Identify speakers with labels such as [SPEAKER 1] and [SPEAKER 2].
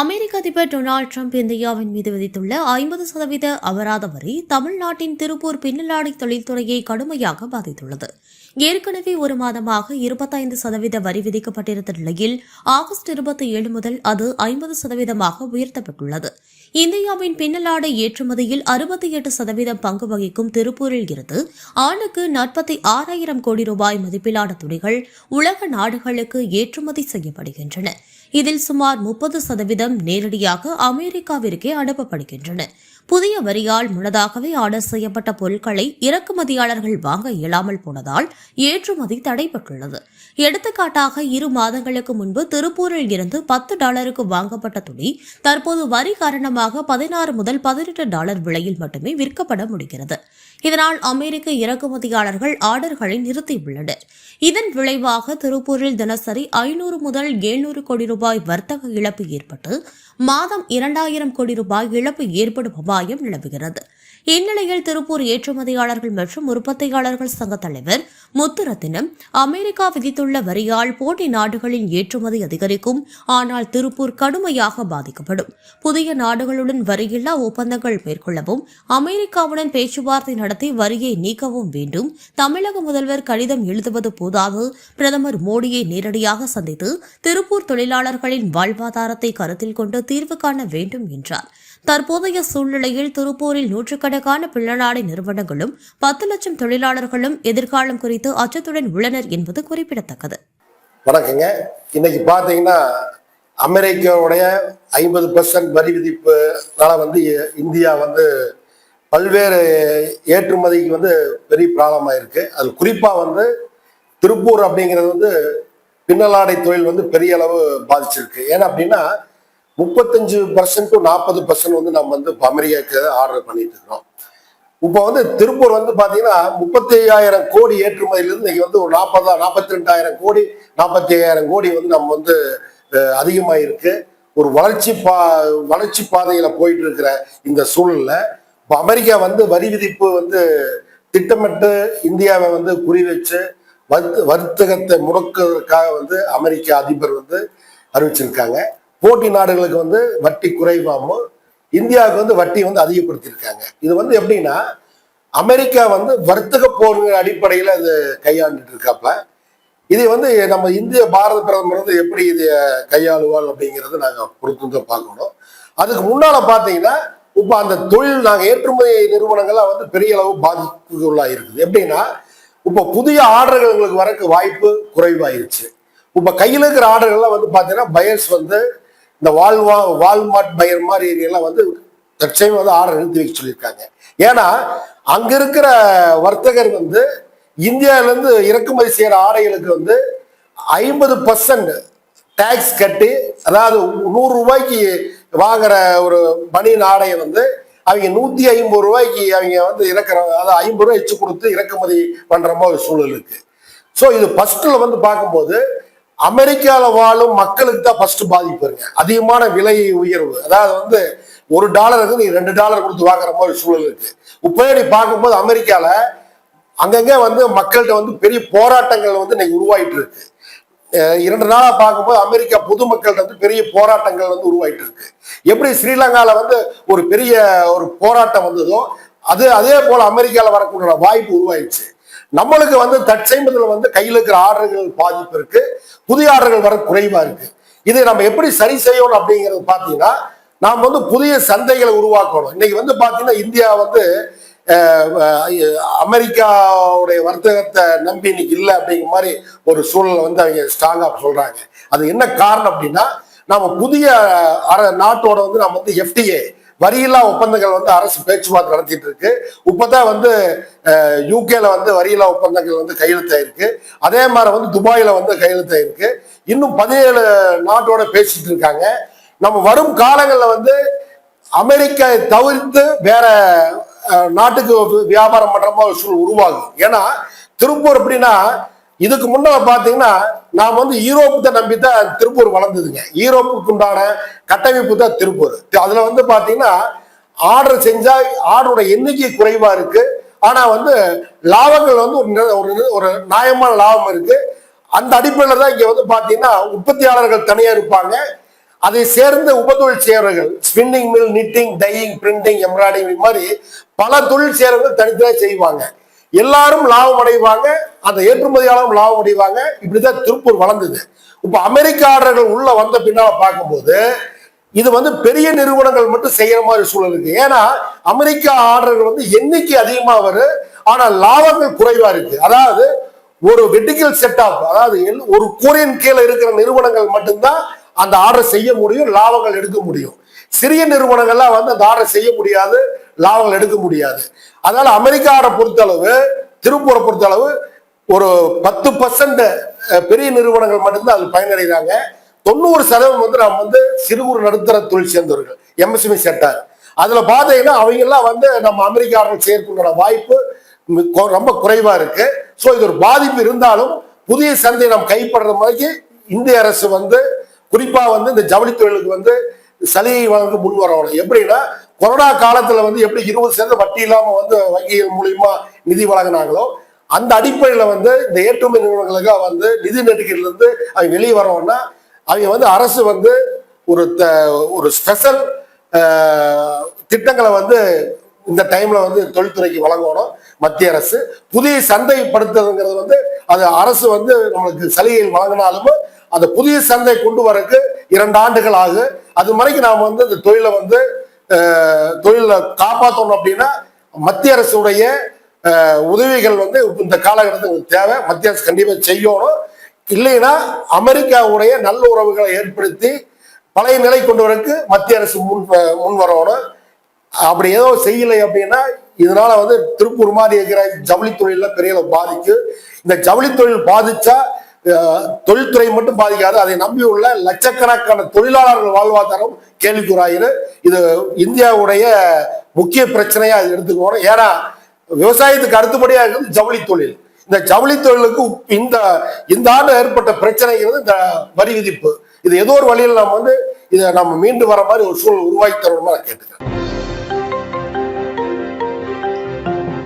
[SPEAKER 1] அமெரிக்க அதிபர் Donald Trump இந்தியாவின் மீது விதித்துள்ள ஐம்பது சதவீத அபராத வரி தமிழ்நாட்டின் திருப்பூர் பின்னலாடை தொழில்துறையை கடுமையாக பாதித்துள்ளது. ஏற்கனவே ஒரு மாதமாக இருபத்தைந்து சதவீத வரி விதிக்கப்பட்டிருந்த நிலையில் ஆகஸ்ட் இருபத்தி ஏழு முதல் அது ஐம்பது சதவீதமாக உயர்த்தப்பட்டுள்ளது. இந்தியாவின் பின்னலாடை ஏற்றுமதியில் அறுபத்தி எட்டு சதவீதம் பங்கு வகிக்கும் திருப்பூரில் இருந்து ஆண்டுக்கு நாற்பத்தி ஆறாயிரம் கோடி ரூபாய் மதிப்பிலான துணிகள் உலக நாடுகளுக்கு ஏற்றுமதி செய்யப்படுகின்றன. இதில் சுமார் முப்பது சதவீதம் நேரடியாக அமெரிக்காவிற்கே அனுப்பப்படுகின்றன. புதிய வரியால் முன்னதாகவே ஆர்டர் செய்யப்பட்ட பொருட்களை இறக்குமதியாளர்கள் வாங்க இயலாமல் போனதால் ஏற்றுமதி தடைபட்டுள்ளது. எடுத்துக்காட்டாக இரு மாதங்களுக்கு முன்பு திருப்பூரில் இருந்து பத்து டாலருக்கு வாங்கப்பட்ட துணி தற்போது வரி காரணமாக பதினாறு முதல் பதினெட்டு டாலர் விலையில் மட்டுமே விற்கப்பட முடிகிறது. இதனால் அமெரிக்க இறக்குமதியாளர்கள் ஆர்டர்களை நிறுத்தியுள்ளனர். இதன் விளைவாக திருப்பூரில் தினசரி ஐநூறு முதல் எழுநூறு கோடி ரூபாய் வர்த்தக இழப்பு ஏற்பட்டு மாதம் இரண்டாயிரம் கோடி ரூபாய் இழப்பு ஏற்படும் அபாயம் நிலவுகிறது. இந்நிலையில் திருப்பூர் ஏற்றுமதியாளர்கள் மற்றும் உற்பத்தியாளர்கள் சங்க தலைவர் முத்துரத்தினம் அமெரிக்கா விதித்துள்ள வரியால் போட்டி நாடுகளின் ஏற்றுமதி அதிகரிக்கும் ஆனால் திருப்பூர் கடுமையாக பாதிக்கப்படும். புதிய நாடுகளுடன் வரியில்லா ஒப்பந்தங்கள் மேற்கொள்ளவும் அமெரிக்காவுடன் பேச்சுவார்த்தை நட நடத்தி வரியை நீக்கவும் வேண்டும். தமிழக முதல்வர் கடிதம் எழுதுவது போதாது. பிரதமர் மோடியை நேரடியாக சந்தித்து திருப்பூர் தொழிலாளர்களின் வாழ்வாதாரத்தை கருத்தில் கொண்டு தீர்வு காண வேண்டும் என்றார். தற்போதைய சூழ்நிலையில் திருப்பூரில் நூற்றுக்கணக்கான பிள்ளநாடை நிறுவனங்களும் பத்து லட்சம் தொழிலாளர்களும் எதிர்காலம் குறித்து அச்சத்துடன் உள்ளனர் என்பது குறிப்பிடத்தக்கது.
[SPEAKER 2] வணக்கங்க. இன்னைக்கு பார்த்தீங்கன்னா அமெரிக்காவுடைய ஐம்பது பர்சன்ட் வரி விதிப்புனால வந்து இந்தியா வந்து பல்வேறு ஏற்றுமதிக்கு வந்து பெரிய ப்ராப்ளமாக இருக்குது அது குறிப்பாக வந்து திருப்பூர் அப்படிங்கிறது வந்து பின்னலாடை தொழில் வந்து பெரிய அளவு பாதிச்சிருக்கு. ஏன்னா அப்படின்னா முப்பத்தஞ்சு பர்சன்ட் டு நாற்பது பர்சன்ட் வந்து நம்ம வந்து இப்போ அமெரிக்காவுக்கு ஆர்டர் பண்ணிட்டு இருக்கோம். இப்போ வந்து திருப்பூர் வந்து பார்த்தீங்கன்னா முப்பத்தி ஐயாயிரம் கோடி ஏற்றுமதியிலிருந்து இன்னைக்கு வந்து ஒரு நாற்பதா நாற்பத்தி ரெண்டாயிரம் கோடி நாற்பத்தி ஐயாயிரம் கோடி வந்து நம்ம வந்து அதிகமாக இருக்கு ஒரு வளர்ச்சி பா வளர்ச்சி பாதையில் போயிட்டு இருக்கிற இந்த சூழலில் இப்போ அமெரிக்கா வந்து வரி விதிப்பு வந்து திட்டமிட்டு இந்தியாவை வந்து குறி வச்சு வர்த்த வர்த்தகத்தை முடக்குவதற்காக வந்து அமெரிக்க அதிபர் வந்து அறிவிச்சிருக்காங்க. போட்டி நாடுகளுக்கு வந்து வட்டி குறைவாகவும் இந்தியாவுக்கு வந்து வட்டி வந்து அதிகப்படுத்தியிருக்காங்க. இது வந்து எப்படின்னா அமெரிக்கா வந்து வர்த்தக போர்கள் அடிப்படையில் அது கையாண்டுட்டு இருக்காப்ல இதை வந்து நம்ம இந்திய பாரத பிரதமர் வந்து எப்படி இதை கையாளுவாள் அப்படிங்கிறத நாங்கள் பொறுத்து பார்க்கணும். அதுக்கு முன்னால் பார்த்தீங்கன்னா இப்போ அந்த தொழில் நாங்கள் ஏற்றுமதி நிறுவனங்கள்லாம் வந்து பெரிய அளவு பாதிப்புக்குள்ளாக இருக்குது. எப்படின்னா இப்போ புதிய ஆர்டர்கள் எங்களுக்கு வரக்கு வாய்ப்பு குறைவாயிருச்சு. இப்போ கையில் இருக்கிற ஆர்டர்கள்லாம் வந்து பார்த்தீங்கன்னா பயர்ஸ் வந்து இந்த வால்வா வால்மார்ட் பயர் மாதிரி எல்லாம் வந்து தற்சமயம் வந்து ஆர்டர் நிறுத்தி வைக்க சொல்லியிருக்காங்க. ஏன்னா அங்க இருக்கிற வர்த்தகர் வந்து இந்தியாவிலேருந்து இறக்குமதி செய்கிற ஆடைகளுக்கு வந்து ஐம்பது பர்சன்ட் டேக்ஸ் கட்டி அதாவது நூறு ரூபாய்க்கு வாங்குற ஒரு பனியன் ஆடையை வந்து அவங்க நூத்தி ஐம்பது ரூபாய்க்கு அவங்க வந்து இறக்குற அதாவது ஐம்பது ரூபாய் வச்சு கொடுத்து இறக்குமதி பண்ற மாதிரி ஒரு சூழல் இருக்கு. ஸோ இது ஃபர்ஸ்ட்ல வந்து பார்க்கும்போது அமெரிக்காவில் வாழும் மக்களுக்கு தான் ஃபர்ஸ்ட் பாதிப்பு இருக்கு. அதிகமான விலை உயர்வு. அதாவது வந்து ஒரு டாலருக்கு நீ ரெண்டு டாலர் கொடுத்து வாங்குற மாதிரி சூழல் இருக்கு. இப்போ நீ பார்க்கும்போது அமெரிக்காவில் அங்கங்க வந்து மக்கள்கிட்ட வந்து பெரிய போராட்டங்கள் வந்து இன்னைக்கு உருவாயிட்டு இருக்கு. இரண்டு நாளாக பார்க்கும்போது அமெரிக்கா பொதுமக்கள்கிட்ட வந்து பெரிய போராட்டங்கள் வந்து உருவாயிட்டு இருக்கு எப்படி ஸ்ரீலங்காவில் வந்து ஒரு பெரிய ஒரு போராட்டம் வந்ததோ அது அதே போல் அமெரிக்காவில் வரக்கூடிய வாய்ப்பு உருவாயிடுச்சு. நம்மளுக்கு வந்து தற்சமயத்தில் வந்து கையில் இருக்கிற ஆர்டர்கள் பாதிப்பு இருக்கு புதிய ஆர்டர்கள் வர குறைவாக இருக்கு. இதை நம்ம எப்படி சரி செய்யணும் அப்படிங்கிறது பார்த்தீங்கன்னா நாம் வந்து புதிய சந்தைகளை உருவாக்கணும். இன்னைக்கு வந்து பார்த்தீங்கன்னா இந்தியா வந்து அமெரிக்காவுடைய வர்த்தகத்தை நம்பி இன்னைக்கு இல்லை அப்படிங்கிற மாதிரி ஒரு சூழலை வந்து அவங்க ஸ்ட்ராங்காக சொல்கிறாங்க அது என்ன காரணம் அப்படின்னா நம்ம புதிய அர- நாட்டோட வந்து நம்ம வந்து எஃப்டிஏ வரியில்லா ஒப்பந்தங்கள் வந்து அரசு பேச்சுவார்த்தை நடத்திட்டு இருக்கு. இப்போதான் வந்து யூகேல வந்து வரியில்லா ஒப்பந்தங்கள் வந்து கையெழுத்தாயிருக்கு அதே மாதிரி வந்து துபாயில வந்து கையெழுத்தாயிருக்கு இன்னும் பதினேழு நாட்டோட பேசிட்டு இருக்காங்க. நம்ம வரும் காலங்களில் வந்து அமெரிக்கா தவிர்த்து வேற நாட்டுக்கு வியாபாரம் பண்ற மாதிரி ஒரு சூழல் உருவாகும் ஏன்னா திருப்பூர் எப்படின்னா இதுக்கு முன்னால பாத்தீங்கன்னா நாம் வந்து யூரோப்பத்தை நம்பி தான் திருப்பூர் வளர்ந்ததுங்க. ஈரோப்புக்கு உண்டான கட்டமைப்பு தான் திருப்பூர். அதுல வந்து பாத்தீங்கன்னா ஆர்டர் செஞ்சா ஆர்டரோட எண்ணிக்கை குறைவா இருக்கு. ஆனா வந்து லாபங்கள் வந்து ஒரு ஒரு நியாயமான லாபம் இருக்கு. அந்த அடிப்படையில் தான் இங்க வந்து பாத்தீங்கன்னா உற்பத்தியாளர்கள் தனியா இருப்பாங்க. அதை சேர்ந்த உபதொழில் செய்யறவர்கள் spinning mill knitting dyeing printing embroidering மாதிரி பல தொழில் சேவர்கள் தனித்தனியாக செய்வாங்க. எல்லாரும் லாபம் அடைவாங்க அந்த ஏற்றுமதியாளரும் லாபம் அடைவாங்க. இப்படிதான் திருப்பூர் வளர்ந்தது. இப்ப அமெரிக்காடர்கள் உள்ள வந்த பின்னால பார்க்கும்போது இது வந்து பெரிய நிறுவனங்கள் மட்டும் செய்யற மாதிரி சூழல் இருக்கு. ஏன்னா அமெரிக்கா ஆர்டர்கள் வந்து எண்ணிக்கை அதிகமா வரும் ஆனா லாபங்கள் குறைவா இருக்கு. அதாவது ஒரு வெட்டிக்கல் செட்டப் அதாவது ஒரு கூரையின் கீழே இருக்கிற நிறுவனங்கள் மட்டும்தான் அந்த ஆர்டர் செய்ய முடியும் லாபங்கள் எடுக்க முடியும். சிறிய நிறுவனங்கள்லாம் வந்து அந்த ஆர்டர் செய்ய முடியாது லாபங்கள் எடுக்க முடியாது. அதனால அமெரிக்காவை பொறுத்தளவு திருப்பூரை பொறுத்தளவு ஒரு பத்து பர்சன்ட் பெரிய நிறுவனங்கள் மட்டும்தான் அது பயனடைகிறாங்க. தொண்ணூறு சதவீதம் வந்து நம்ம வந்து சிறு குறு நடுத்தர தொழில் சேர்ந்தவர்கள். எம்எஸ்எம்இ செக்டார் அதுல பாத்தீங்கன்னா அவங்க எல்லாம் வந்து நம்ம அமெரிக்காவில் சேர்க்கின்ற வாய்ப்பு கொ- ரொம்ப குறைவா இருக்கு. ஸோ இது ஒரு பாதிப்பு இருந்தாலும் புதிய சந்தை நாம் கைப்படுற மாதிரி இந்திய அரசு வந்து குறிப்பா வந்து இந்த ஜவுளி தொழிலுக்கு வந்து சலுகை வழங்க முன் வரணும் எப்படின்னா கொரோனா காலத்துல வந்து எப்படி இருபது சதவீதம் வட்டி இல்லாம வந்து வங்கிகள் மூலியமா நிதி வழங்கினாங்களோ அந்த அடிப்படையில வந்து இந்த ஏற்றுமதி நிறுவனங்களுக்கு வந்து நிதி நெருக்கடியில இருந்து அவங்க வெளியே வரணும்னா அவங்க வந்து அரசு வந்து ஒரு த- ஒரு ஸ்பெஷல் திட்டங்களை வந்து இந்த டைம்ல வந்து தொழில்துறைக்கு வழங்கணும் மத்திய அரசு. புதிய சந்தைப்படுத்துறதுங்கிறது வந்து அது அரசு வந்து நம்மளுக்கு சலுகைகள் வழங்கினாலும் அந்த புதிய சந்தை கொண்டு வரக்கு இரண்டு ஆண்டுகள் ஆகும் அது வரைக்கும் நாம் வந்து இந்த தொழிலை வந்து தொழிலை காப்பாற்றணும் அப்படின்னா மத்திய அரசுடைய உதவிகள் வந்து இந்த காலகட்டத்துக்கு தேவை. மத்திய அரசு கண்டிப்பாக செய்யணும். இல்லைன்னா அமெரிக்காவுடைய நல்ல உறவுகளை ஏற்படுத்தி பழைய நிலை கொண்டு வரக்கு மத்திய அரசு முன் முன் வரணும். அப்படி ஏதோ செய்யலை அப்படின்னா இதனால வந்து திருப்பூர் மாதிரி இருக்கிற ஜவுளி தொழில பெரிய பாதிக்கு. இந்த ஜவுளி தொழில் பாதிச்சா தொழில்துறை மட்டும் பாதிக்காது. அதை நம்பி உள்ள லட்சக்கணக்கான தொழிலாளர்கள் வாழ்வாதாரம் கேள்விக்குறாயிரு இது இந்தியாவுடைய முக்கிய பிரச்சனையா இது எடுத்துக்கணும். ஏன்னா விவசாயத்துக்கு அடுத்தபடியா இருக்குது ஜவுளி தொழில். இந்த ஜவுளி தொழிலுக்கு இந்த இந்த ஆண்டு ஏற்பட்ட பிரச்சனைங்கிறது இந்த வரி விதிப்பு. இது ஏதோ ஒரு வழியில் நம்ம வந்து இதை நம்ம மீண்டு வர மாதிரி ஒரு சூழல் உருவாக்கி தரணுமா நான் கேட்டுக்கிறேன்.